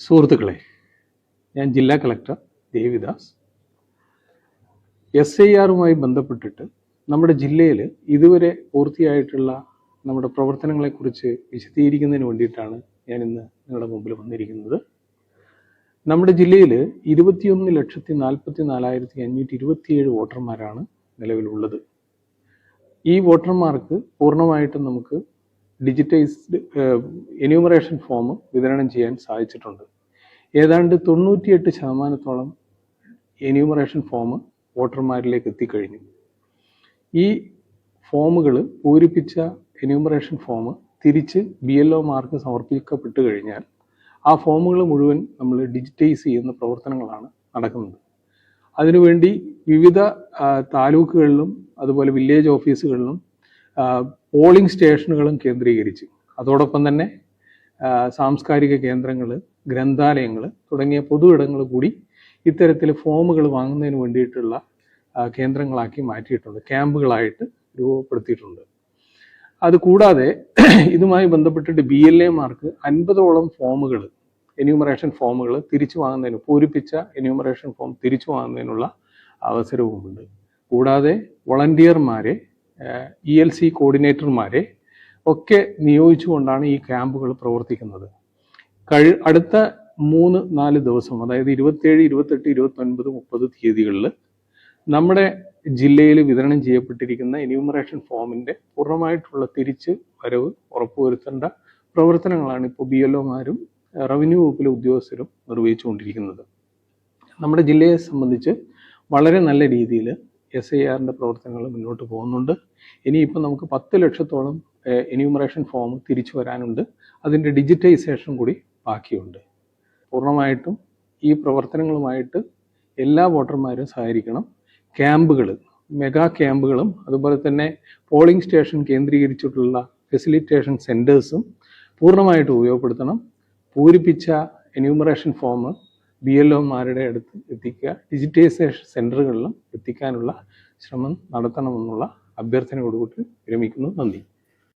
സുഹൃത്തുക്കളെ ഞാൻ ജില്ലാ കളക്ടർ ദേവിദാസ്. എസ് ഐ ആറുമായി ബന്ധപ്പെട്ടിട്ട് നമ്മുടെ ജില്ലയിൽ ഇതുവരെ പൂർത്തിയായിട്ടുള്ള നമ്മുടെ പ്രവർത്തനങ്ങളെക്കുറിച്ച് വിശദീകരിക്കുന്നതിന് വേണ്ടിയിട്ടാണ് ഞാൻ ഇന്ന് നിങ്ങളുടെ മുമ്പിൽ വന്നിരിക്കുന്നത്. നമ്മുടെ ജില്ലയിൽ ഇരുപത്തിയൊന്ന് ലക്ഷത്തി നാൽപ്പത്തി നാലായിരത്തി അഞ്ഞൂറ്റി ഇരുപത്തിയേഴ് വോട്ടർമാരാണ് നിലവിലുള്ളത്. ഈ വോട്ടർമാർക്ക് പൂർണമായിട്ടും നമുക്ക് ഡിജിറ്റൈസ്ഡ് എന്യൂമറേഷൻ ഫോം വിതരണം ചെയ്യാൻ സാധിച്ചിട്ടുണ്ട്. ഏതാണ്ട് തൊണ്ണൂറ്റിയെട്ട് ശതമാനത്തോളം എന്യൂമറേഷൻ ഫോം വോട്ടർമാരിലേക്ക് എത്തിക്കഴിഞ്ഞു. ഈ ഫോമുകൾ പൂരിപ്പിച്ച എന്യൂമറേഷൻ ഫോം തിരിച്ച് ബി എൽ ഒമാർക്ക് സമർപ്പിക്കപ്പെട്ട് കഴിഞ്ഞാൽ ആ ഫോമുകൾ മുഴുവൻ നമ്മൾ ഡിജിറ്റൈസ് ചെയ്യുന്ന പ്രവർത്തനങ്ങളാണ് നടക്കുന്നത്. അതിനുവേണ്ടി വിവിധ താലൂക്കുകളിലും അതുപോലെ വില്ലേജ് ഓഫീസുകളിലും പോളിംഗ് സ്റ്റേഷനുകളും കേന്ദ്രീകരിച്ച്. അതോടൊപ്പം തന്നെ സാംസ്കാരിക കേന്ദ്രങ്ങൾ ഗ്രന്ഥാലയങ്ങൾ തുടങ്ങിയ പൊതു ഇടങ്ങൾ കൂടി ഇത്തരത്തിൽ ഫോമുകൾ വാങ്ങുന്നതിന് വേണ്ടിയിട്ടുള്ള കേന്ദ്രങ്ങളാക്കി മാറ്റിയിട്ടുണ്ട് ക്യാമ്പുകളായിട്ട് രൂപപ്പെടുത്തിയിട്ടുണ്ട്. അതുകൂടാതെ ഇതുമായി ബന്ധപ്പെട്ടിട്ട് ബി എൽ എ മാർക്ക് അൻപതോളം ഫോമുകൾ എന്യൂമറേഷൻ ഫോമുകൾ തിരിച്ചു വാങ്ങുന്നതിന് പൂരിപ്പിച്ച എന്യൂമറേഷൻ ഫോം തിരിച്ചു വാങ്ങുന്നതിനുള്ള അവസരവുമുണ്ട്. കൂടാതെ വളണ്ടിയർമാരെ ഇ എൽ സി കോർഡിനേറ്റർമാരെ ഒക്കെ നിയോഗിച്ചുകൊണ്ടാണ് ഈ ക്യാമ്പുകൾ പ്രവർത്തിക്കുന്നത്. കഴി അടുത്ത മൂന്ന് നാല് ദിവസം അതായത് ഇരുപത്തേഴ് ഇരുപത്തെട്ട് ഇരുപത്തൊൻപത് മുപ്പത് തീയതികളിൽ നമ്മുടെ ജില്ലയിൽ വിതരണം ചെയ്യപ്പെട്ടിരിക്കുന്ന എന്യൂമറേഷൻ ഫോമിന്റെ പൂർണമായിട്ടുള്ള തിരിച്ച് വരവ് ഉറപ്പുവരുത്തേണ്ട പ്രവർത്തനങ്ങളാണ് ഇപ്പോൾ ബി എൽ ഒമാരും റവന്യൂ വകുപ്പിലെ ഉദ്യോഗസ്ഥരും നിർവഹിച്ചുകൊണ്ടിരിക്കുന്നത്. നമ്മുടെ ജില്ലയെ സംബന്ധിച്ച് വളരെ നല്ല രീതിയിൽ എസ് ഐ ആറിന്റെ പ്രവർത്തനങ്ങൾ മുന്നോട്ട് പോകുന്നുണ്ട്. ഇനിയിപ്പോൾ നമുക്ക് പത്ത് ലക്ഷത്തോളം എന്യൂമറേഷൻ ഫോം തിരിച്ചു വരാനുണ്ട്. അതിന്റെ ഡിജിറ്റൈസേഷൻ കൂടി ബാക്കിയുണ്ട്. പൂർണമായിട്ടും ഈ പ്രവർത്തനങ്ങളുമായിട്ട് എല്ലാ വോട്ടർമാരും സഹകരിക്കണം. ക്യാമ്പുകൾ മെഗാ ക്യാമ്പുകളും അതുപോലെ തന്നെ പോളിംഗ് സ്റ്റേഷൻ കേന്ദ്രീകരിച്ചിട്ടുള്ള ഫെസിലിറ്റേഷൻ സെന്റേഴ്സും പൂർണമായിട്ട് ഉപയോഗപ്പെടുത്തണം. പൂരിപ്പിച്ച എന്യൂമറേഷൻ ഫോം ബി എൽ ഒമാരുടെ അടുത്ത് എത്തിക്കുക. ഡിജിറ്റൈസേഷൻ സെന്ററുകളിലും എത്തിക്കാനുള്ള ശ്രമം നടത്തണമെന്നുള്ള അഭ്യർത്ഥനയോടുകൂടി വിരമിക്കുന്നു. നന്ദി.